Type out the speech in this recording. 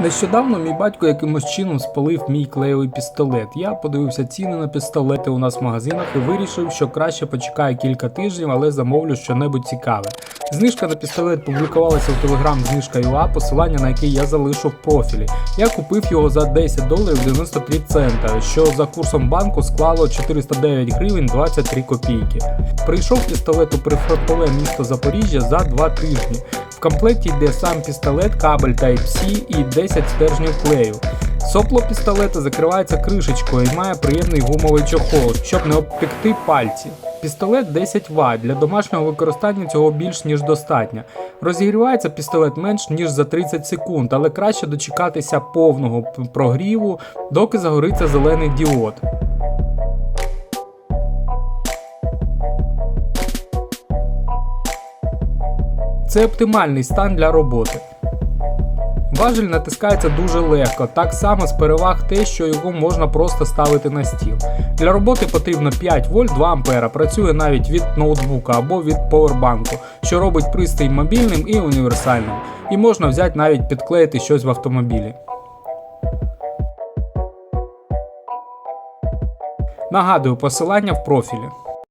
Нещодавно мій батько якимось чином спалив мій клеєвий пістолет. Я подивився ціни на пістолети у нас в магазинах і вирішив, що краще почекаю кілька тижнів, але замовлю щонебудь цікаве. Знижка на пістолет публікувалася в Telegram знижка посилання на який я залишу в профілі. Я купив його за 10 доларів 93 цента, що за курсом банку склало 409 гривень 23 копійки. Прийшов пістолет у прифронтове місто Запоріжжя за 2 тижні. Комплекті йде сам пістолет, кабель Type-C і 10 стержнів клею. Сопло пістолета закривається кришечкою і має приємний гумовий чохол, щоб не обпекти пальці. Пістолет 10 Вт, для домашнього використання цього більш ніж достатньо. Розігрівається пістолет менш ніж за 30 секунд, але краще дочекатися повного прогріву, доки загориться зелений діод. Це оптимальний стан для роботи. Важель натискається дуже легко, так само з переваг те, що його можна просто ставити на стіл. Для роботи потрібно 5 вольт 2 ампера, працює навіть від ноутбука або від повербанку, що робить пристрій мобільним і універсальним. І можна взяти навіть підклеїти щось в автомобілі. Нагадую, посилання в профілі.